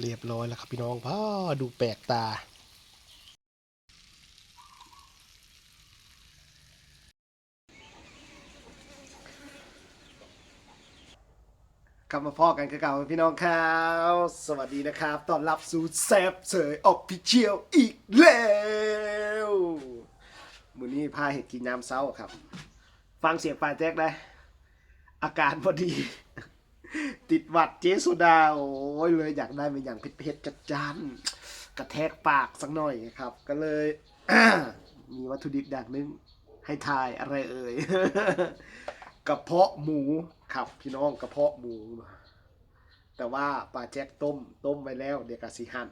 เรียบร้อยแล้วครับพี่น้องพ่อดูแปลกตา กลับมาพ่อกันกับเก่าพี่น้องครับ สวัสดีนะครับต้อนรับสู่แซบเสยออฟฟิเชียลอีกแล้วมือนี้พาเห็ดกินน้ำเศร้าครับ ฟังเสียงปลาแจ๊กได้ อาการพอดี ติดหวัดเจสุดา โอ้ยเลยอยากได้เป็นอย่างเผ็ดๆจัดจ้านกระแทกปากสักหน่อยครับ ก็เลย มีวัตถุดิบอย่างนึง ให้ทายอะไรเอ่ยกระเพาะหมูครับพี่น้องกระเพาะหมู แต่ว่าปลาแจ็คต้มต้มไว้แล้ว เดี๋ยวกะสิหั่น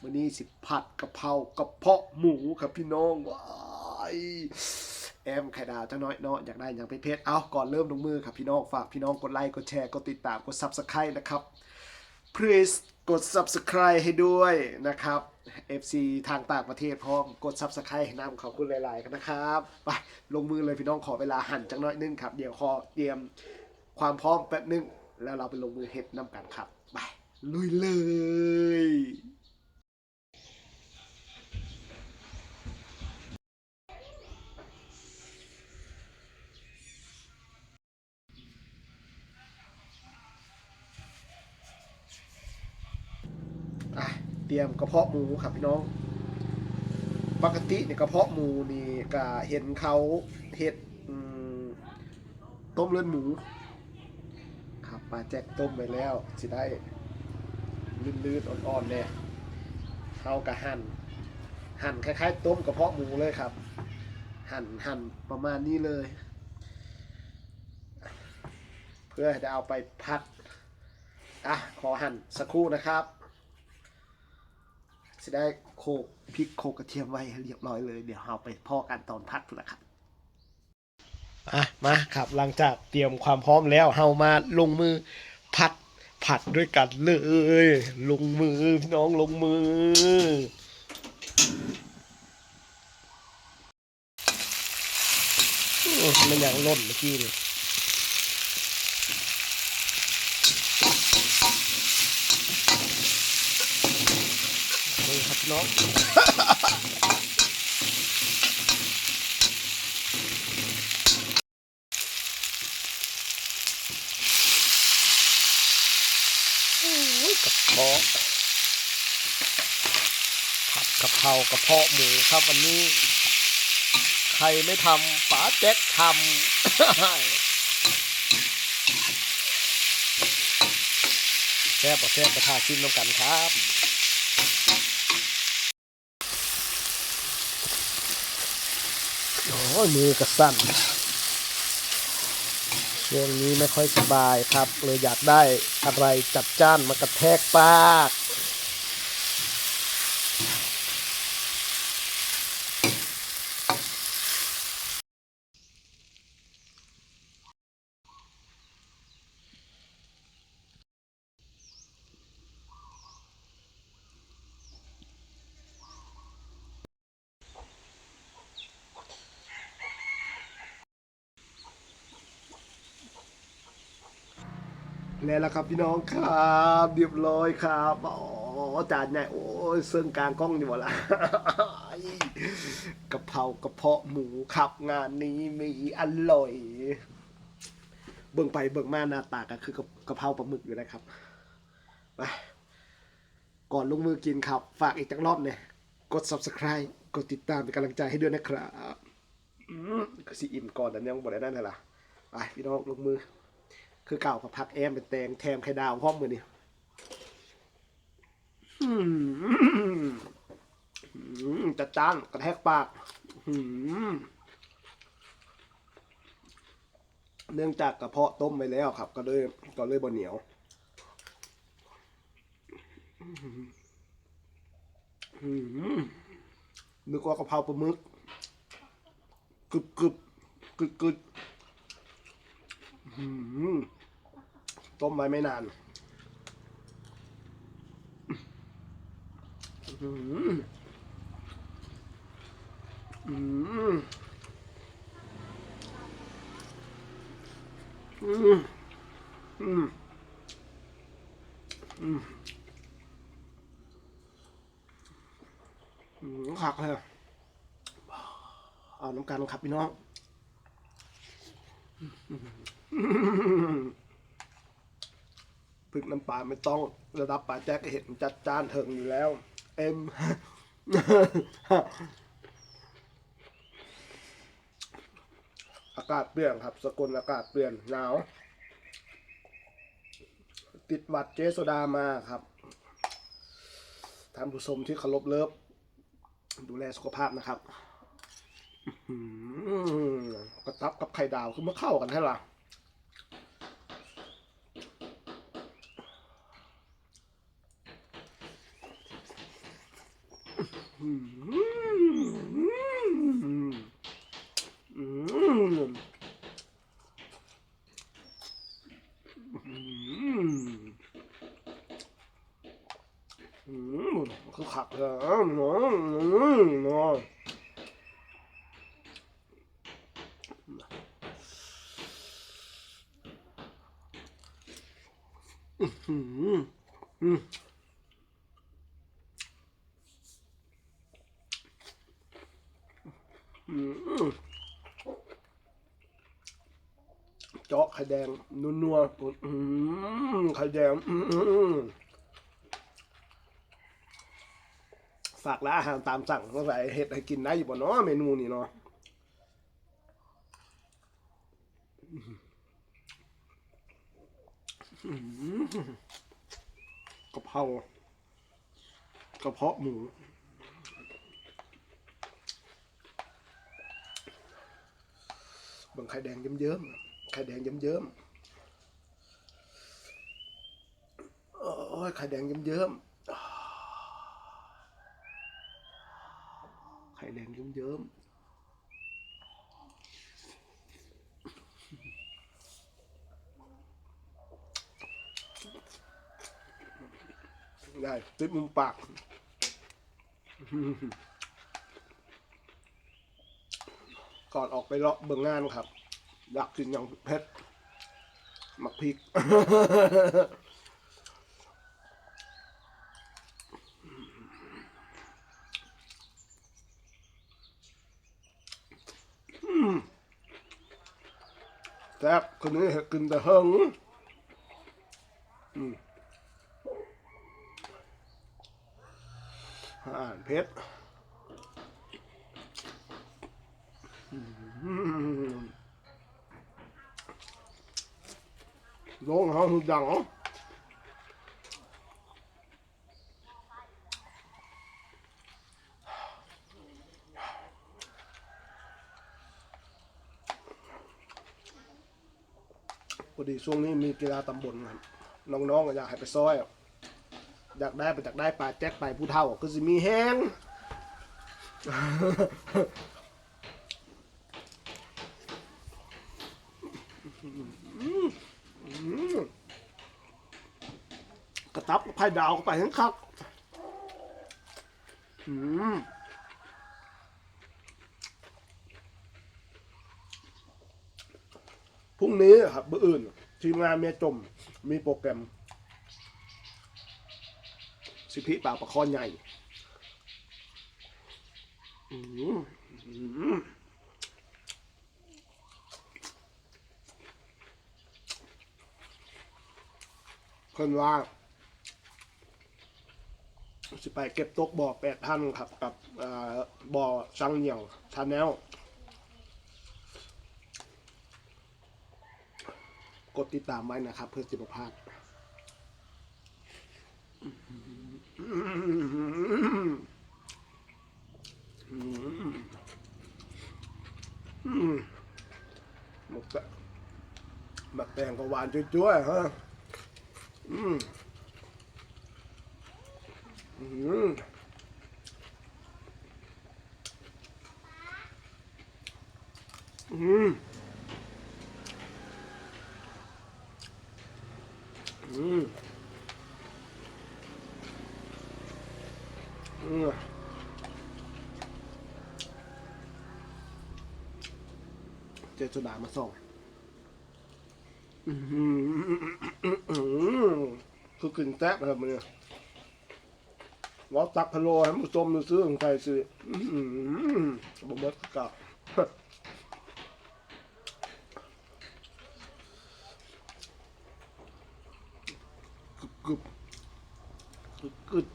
มื้อนี้สิผัดกะเพรากระเพาะหมูครับพี่น้องว้าย แอมไข่ดาวเจ้าน้อยเนาะอยากได้อย่างเผ็ดเอาก่อนเริ่มลงมือครับพี่น้องฝากพี่น้องกดไลค์กดแชร์กดติดตามกด Subscribe นะครับ please กด Subscribe ให้ด้วยนะครับ FC ทางต่างประเทศพร้อมกด Subscribe ให้นำขอบคุณหลายๆกันนะครับ ไปลงมือเลยพี่น้องขอเวลาหั่นจังน้อยนึงครับ เดี๋ยวขอเตรียมความพร้อมแป๊บนึง แล้วเราไปลงมือเฮ็ดน้ำกันครับ ไปลุยเลย อะ เตรียมกระเพาะหมูครับพี่น้อง ปกติเนี่ยกระเพาะหมูนี่ก็เห็นเขาเห็ดต้มเลือดหมู ครับปลาแจ็คต้มไปแล้วสิได้ลื่นๆอ่อนๆเนี่ยเขากะหั่นหั่นคล้ายๆ ต้มกระเพาะหมูเลยครับ หั่นหั่นประมาณนี้เลย เพื่อจะเอาไปพัดอะขอหั่นสักครู่นะครับ จะได้โขลกพริกโขลกกระเทียมไว้เรียบร้อยเลย เดี๋ยวเราไปพ่อกันตอนพักนะครับอะมาครับหลังจากเตรียมความพร้อมแล้วเฮามาลงมือผัดผัดด้วยกันเลยลงมือพี่น้องลงมือ มันอย่างล่นเมื่อกี้เลยนี่ครับ พี่น้องกระเพาะผัดกะเพรากระเพาะหมูครับวันนี้ ใครไม่ทำป๋าแจ็คทำแซ่บบ่แซ่บกระทาชิมน้ำกันครับ โอ้ยมือกระสั่นช่วงนี้ไม่ค่อยสบายครับ เลยอยากได้อะไรจัดจ้านมากระแทกปาก แล้วล่ะครับพี่น้องครับเรียบร้อยครับอ๋อจานใหญ่โอ้ยเสื่องกลางกล้องอยู่หมดละกะเพรากระเพาะหมูครับ งานนี้มีอร่อย เบิ่งไปเบิ่งมาหน้าตาก็คือกะกะเพราปลาหมึกอยู่นะครับไปก่อนลงมือกินครับ ฝากอีกจักรอบเนี่ยกด subscribe กดติดตามเป็นกำลังใจให้ด้วยนะครับก็สิอิ่มก่อนแต่ยังบ่ได้นั่นเลยล่ะไปพี่น้องลงมือ คือเก่ากับพักแอมเป็นแตงแทมไข่ดาวพร้อมมือนี่มอืมจัดจ้านกระแทกปากเนื่องจากกระเพาะต้มไปแล้วครับ ก็เลยก็เลยบนเหนียวนึกว่ากะเพราปลาหมึกกรึบกรึบกรึบกึบ ต้มไว้ไม่นานอืมอืมอืมอืมอืมขักเลยเอาน้ำกันครับพี่น้อง พริกน้ำปลาไม่ต้องระดับปลาแจ็คเห็นจัดจานเถึงอยู่แล้ว เอ็มอากาศเปลี่ยนครับ สกลอากาศเปลี่ยนหนาว ติดหวัดเจโซดามาครับท่านผู้ชมที่เคารพเลิฟ ดูแลสุขภาพนะครับกระตับกับไข่ดาวคือมาเข้ากันให้ล่ะ อืมอืมอืม คือขับเลยอะเนาะอืมเนาะอืมอืมอืม เจาะไข่แดง นัวๆปุ๊ดอืมไข่แดงฝากร้านอาหารตามสั่งสงสัยเห็ดให้กินได้อยู่บ่เนาะเมนูนี้เนาะอืมกะเพรากระเพาะหมู เบิ่งไข่แดงเยิ้มๆไข่แดงเยิ้มๆโอ้ยไข่แดงเยิ้มๆไข่แดงเยิ้มๆได้ติดมุมปาก ก่อนออกไปเลาะเบิ่งงานครับ อยากกินอย่างเผ็ดหมักพริก แซ่บคนนี้กินแต่เฮงอืมอ่านเผ็ด ลงเขาหุดังพอดีช่วงนี้มีกีฬาตำบลครับน้องๆอยากให้ไปซอย อยากได้ไปจากได้ปลาแจ็คไปผู้เฒ่าก็สิมีแห้ง กระตับกับไผ่ดาวก็ไปทั้งคักอืมพรุ่งนี้ครับเบื่ออื่น ทีมงานเมียจมมีโปรแกรม สิพิปากประคอนใหญ่ อืมอืม คนว่าสิไปเก็บตกบ่อแปดพันครับ กับบ่อซังเหนียวชาแนลกดติดตามไว้นะครับ เพื่อสิบพลาดหมกแตหมักแตงก็หวานจ้วยๆฮะ อืมอืมอืมอืมอืมเจอจุดามาส่ง อืม คือกินแซ่บครับมันเนี่ยว่าตักพะโล้ให้มันต้มซื้อของไทยซื้ออื้อหือบ่มดกับกึบกึบกึบ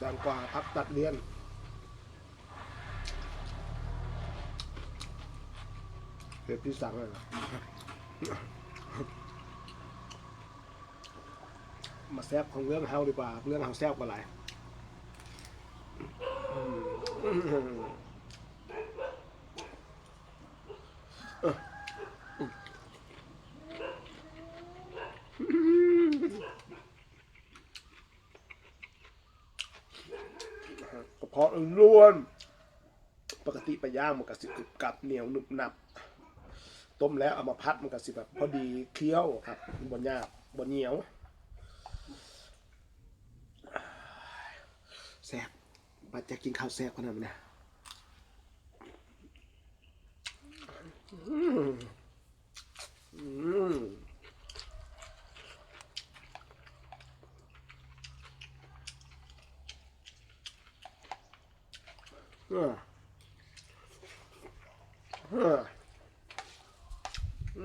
จานกว่าพักตัดเลียน เห็ดที่สั่งเลยมาแซบของเรื่องเฮาดีกว่า เรื่องเฮาแซบกว่าหลายกระเพาะล้วน ปกติไปย่างมันก็สิกรึบกับเหนียวหนุบหนับ ต้มแล้วเอามาพัดมันก็สิแบบพอดีเคี้ยวครับบนยากบนเหนียวแซ่บบัดจะกินข้าวแซ่บขนาดนี้นะอืมอืมอ่าอ่า อืมอะ แ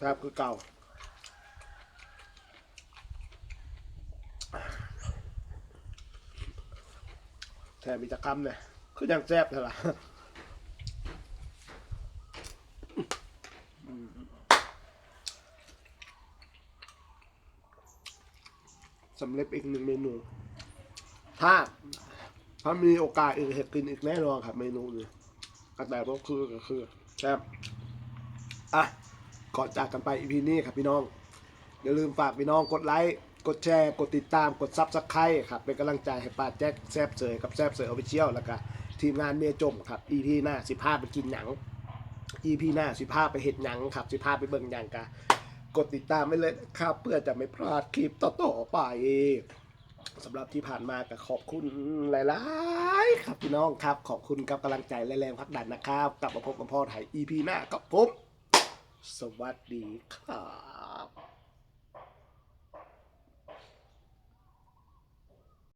ทบคือเก่าแทบมีตะกรรมเนี่ยคือยังแซ่บเลยล่ะสำเร็จอีกหนึ่งเมนูถ้า ถ้ามีโอกาสอีกเห็ดกินอีกแน่นอนครับเมนูนี้กระแต่ก็คือก็คือแซ่บอะก่อนจากกันไปอีพีนี้ครับพี่น้อง อย่าลืมฝากพี่น้องกดไลค์ กดแชร์ กดติดตาม กดซับสไครต์ครับ เป็นกำลังใจให้ป้าแจ็คแซบเสยกับแซบเสยออฟฟิเชียลแล้วก็ทีมงานเมียจมครับอีพีหน้าสิพาไปกินหนังอีพีหน้าสิพาไปเห็ดหนังครับสิพาไปเบิ่งหนังกะกดติดตามไว้เลยนครับเพื่อจะไม่พลาดคลิปต่อๆไป สำหรับที่ผ่านมาก็ขอบคุณหลายๆ ครับพี่น้องครับ ขอบคุณกับกำลังใจและแรงพักดันนะครับ กลับมาพบกับพ่อไทย EP หน้ากับผม สวัสดีครับ